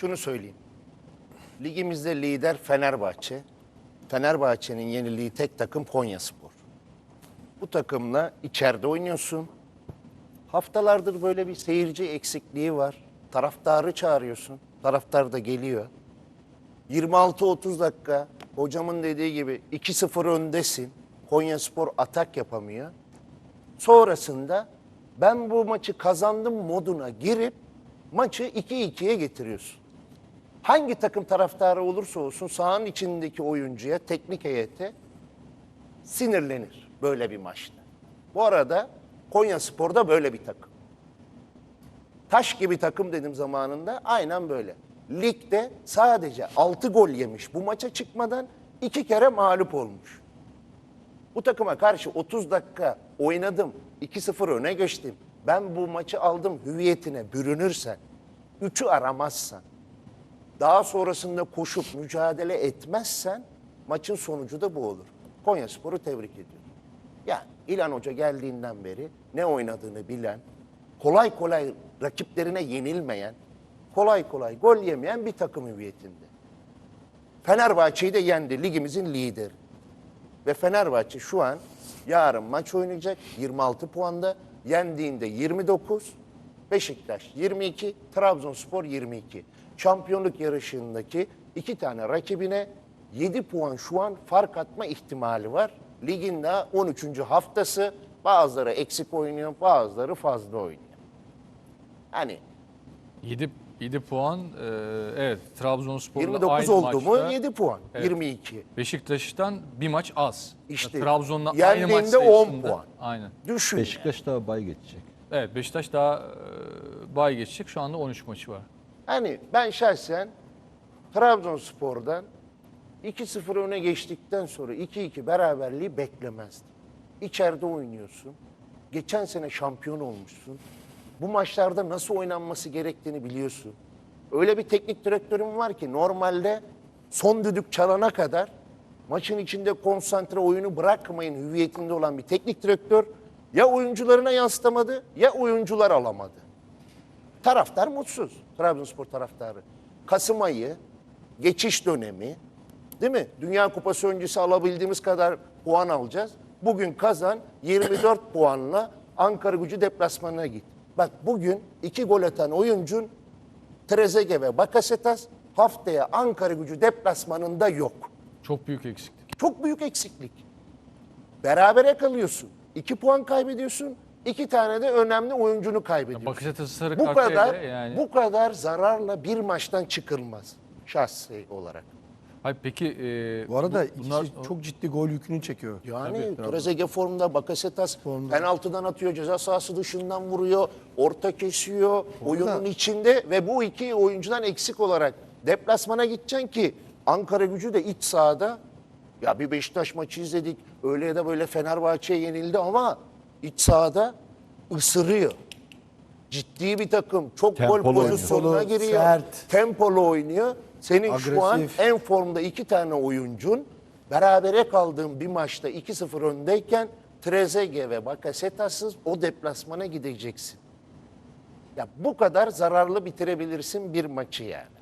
şunu söyleyeyim. Ligimizde lider Fenerbahçe. Fenerbahçe'nin yeniliği tek takım Konyaspor. Bu takımla içeride oynuyorsun. Haftalardır böyle bir seyirci eksikliği var. Taraftarı çağırıyorsun. Taraftar da geliyor. 26-30 dakika hocamın dediği gibi 2-0 öndesin. Konyaspor atak yapamıyor. Sonrasında ben bu maçı kazandım moduna girip maçı 2-2'ye getiriyorsun. Hangi takım taraftarı olursa olsun sahanın içindeki oyuncuya, teknik heyete sinirlenir böyle bir maçta. Bu arada Konya Spor'da böyle bir takım. Taş gibi takım dedim zamanında aynen böyle. Ligde sadece 6 gol yemiş bu maça çıkmadan iki kere mağlup olmuş. Bu takıma karşı 30 dakika oynadım, 2-0 öne geçtim. Ben bu maçı aldım hüviyetine bürünürsen, 3'ü aramazsan, daha sonrasında koşup mücadele etmezsen maçın sonucu da bu olur. Konya Spor'u tebrik ediyorum. Yani İlhan Hoca geldiğinden beri ne oynadığını bilen, kolay kolay rakiplerine yenilmeyen, kolay kolay gol yemeyen bir takım hüviyetinde. Fenerbahçe'yi de yendi, ligimizin lideri. Ve Fenerbahçe şu an yarın maç oynayacak 26 puanda. Yendiğinde 29, Beşiktaş 22, Trabzonspor 22. Şampiyonluk yarışındaki iki tane rakibine 7 puan şu an fark atma ihtimali var. Ligin daha 13. haftası bazıları eksik oynuyor, bazıları fazla oynuyor. Hani 7 7 puan e, evet Trabzonspor'la 29 aynı oldu mu maçta 7 puan, Evet. 22. Beşiktaş'tan bir maç az. İşte Trabzon'la aynı maç 10 sayısında. puan. Aynen. Düşün. Beşiktaş daha bay geçecek. Evet Beşiktaş daha e, bay geçecek. Şu anda 13 maçı var. Hani ben şahsen Trabzonspor'dan 2-0 öne geçtikten sonra 2-2 beraberliği beklemezdim. İçeride oynuyorsun. Geçen sene şampiyon olmuşsun. Bu maçlarda nasıl oynanması gerektiğini biliyorsun. Öyle bir teknik direktörüm var ki normalde son düdük çalana kadar maçın içinde konsantre oyunu bırakmayın hüviyetinde olan bir teknik direktör ya oyuncularına yansıtamadı ya oyuncular alamadı. Taraftar mutsuz. Trabzonspor taraftarı. Kasım ayı, geçiş dönemi, değil mi? Dünya Kupası öncesi alabildiğimiz kadar puan alacağız. Bugün kazan 24 puanla Ankara gücü deplasmanına git. Bak bugün iki gol atan oyuncun Trezeguet ve Bakasetas haftaya Ankara gücü deplasmanında yok. Çok büyük eksiklik. Çok büyük eksiklik. Berabere kalıyorsun. iki puan kaybediyorsun. İki tane de önemli oyuncunu kaybediyorsun. Bakasetas'ı sarı bu kart kadar yedi yani. bu kadar zararla bir maçtan çıkılmaz şahsi olarak. Hayır peki e, Bu arada bu- bunlar ikisi çok ciddi gol yükünü çekiyor. Yani Trezeguet formda, Bakasetas penaltıdan atıyor, ceza sahası dışından vuruyor, orta kesiyor, oyunun içinde ve bu iki oyuncudan eksik olarak deplasmana gideceksin ki Ankara gücü de iç sahada ya bir Beşiktaş maçı izledik. Öyle ya da böyle Fenerbahçe'ye yenildi ama iç sahada ısırıyor. Ciddi bir takım. Çok Tempolu gol pozisyonuna giriyor. sert. Tempolu oynuyor. Senin şu an Agresif. en formda iki tane oyuncun berabere kaldığın bir maçta 2-0 öndeyken Trezeguet ve Bakasetas'sız o deplasmana gideceksin. Ya bu kadar zararlı bitirebilirsin bir maçı yani.